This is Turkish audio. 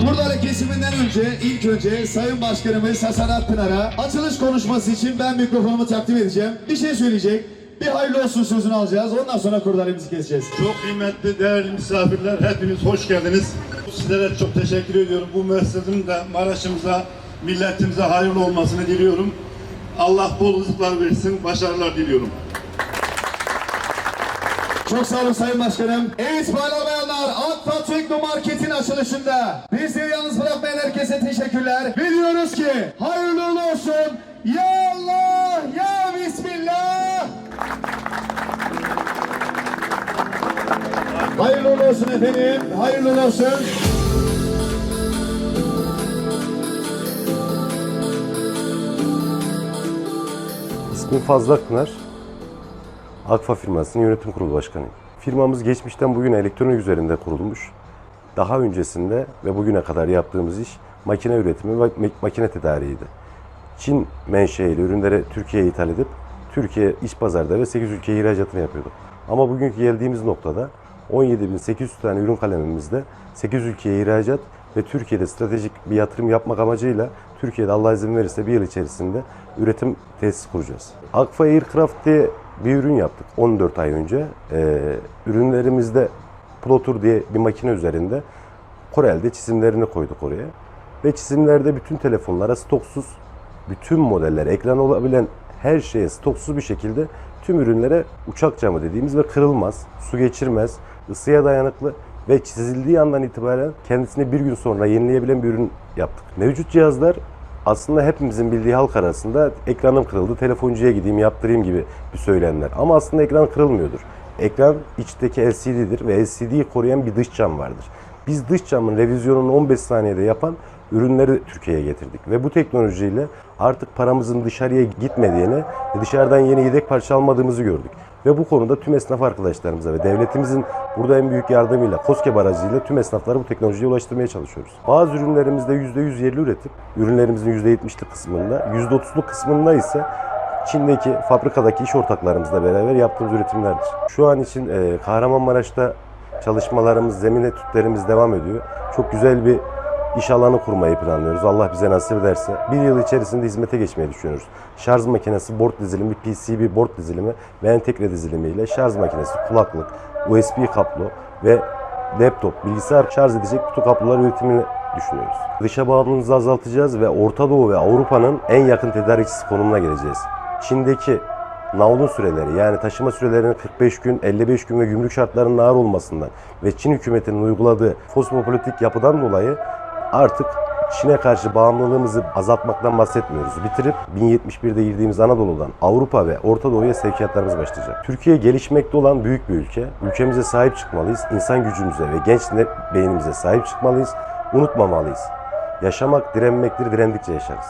Kurdale kesiminden önce ilk önce Sayın Başkanımız Hasan Akpınar'a açılış konuşması için ben mikrofonumu takdim edeceğim. Bir şey söyleyecek. Bir hayırlı olsun sözünü alacağız. Ondan sonra kurdalemizi keseceğiz. Çok kıymetli, değerli misafirler, hepiniz hoş geldiniz. Sizlere çok teşekkür ediyorum. Bu müessesenin de Maraş'ımıza, milletimize hayırlı olmasını diliyorum. Allah bol rızıklar versin, başarılar diliyorum. Çok sağ olun Sayın Başkanım. Evet baylar bayanlar Akfa Tekno Market'in açılışında bizleri yalnız bırakmayan herkese teşekkürler. Ve diyoruz ki hayırlı olsun. Ya Allah ya Bismillah. Hayırlı olsun efendim. Hayırlı olsun. İsmim Fazıl Akpınar. Akfa firmasının yönetim kurulu başkanıyım. Firmamız geçmişten bugüne elektronik üzerinde kurulmuş. Daha öncesinde ve bugüne kadar yaptığımız iş makine üretimi ve mak- makine tedariğiydi. Çin menşeili ürünleri Türkiye'ye ithal edip Türkiye iç pazarda ve 8 ülkeye ihracatını yapıyorduk. Ama bugünkü geldiğimiz noktada 17.800 tane ürün kalemimizde 8 ülkeye ihracat ve Türkiye'de stratejik bir yatırım yapmak amacıyla Türkiye'de Allah izin verirse bir yıl içerisinde üretim tesisi kuracağız. Akfa Aircraft diye bir ürün yaptık 14 ay önce. Ee, ürünlerimizde Plotur diye bir makine üzerinde Corel'de çizimlerini koyduk oraya. Ve çizimlerde bütün telefonlara stoksuz, bütün modeller, ekran olabilen her şeye stoksuz bir şekilde tüm ürünlere uçak camı dediğimiz ve kırılmaz, su geçirmez, ısıya dayanıklı ve çizildiği andan itibaren kendisini bir gün sonra yenileyebilen bir ürün yaptık. Mevcut cihazlar aslında hepimizin bildiği halk arasında ekranım kırıldı, telefoncuya gideyim yaptırayım gibi bir söylemler. Ama aslında ekran kırılmıyordur. Ekran içteki LCD'dir ve LCD'yi koruyan bir dış cam vardır. Biz dış camın revizyonunu 15 saniyede yapan ürünleri Türkiye'ye getirdik. Ve bu teknolojiyle artık paramızın dışarıya gitmediğini dışarıdan yeni yedek parça almadığımızı gördük. Ve bu konuda tüm esnaf arkadaşlarımıza ve devletimizin burada en büyük yardımıyla KOSGEB aracıyla tüm esnafları bu teknolojiye ulaştırmaya çalışıyoruz. Bazı ürünlerimizde %100 yerli üretip ürünlerimizin %70'lik kısmında, %30'luk kısmında ise Çin'deki fabrikadaki iş ortaklarımızla beraber yaptığımız üretimlerdir. Şu an için e, Kahramanmaraş'ta çalışmalarımız, zemin etütlerimiz devam ediyor. Çok güzel bir iş alanı kurmayı planlıyoruz. Allah bize nasip ederse. Bir yıl içerisinde hizmete geçmeyi düşünüyoruz. Şarj makinesi, board dizilimi, PCB board dizilimi ve entegre dizilimiyle şarj makinesi, kulaklık, USB kablo ve laptop, bilgisayar şarj edecek bütün kablolar üretimini düşünüyoruz. Dışa bağımlılığımızı azaltacağız ve Orta Doğu ve Avrupa'nın en yakın tedarikçisi konumuna geleceğiz. Çin'deki navlun süreleri yani taşıma sürelerinin 45 gün, 55 gün ve gümrük şartlarının ağır olmasından ve Çin hükümetinin uyguladığı fosfopolitik yapıdan dolayı artık Çin'e karşı bağımlılığımızı azaltmaktan bahsetmiyoruz. Bitirip 1071'de girdiğimiz Anadolu'dan Avrupa ve Orta Doğu'ya sevkiyatlarımız başlayacak. Türkiye gelişmekte olan büyük bir ülke. Ülkemize sahip çıkmalıyız. İnsan gücümüze ve genç beynimize sahip çıkmalıyız. Unutmamalıyız. Yaşamak direnmektir, direndikçe yaşarız.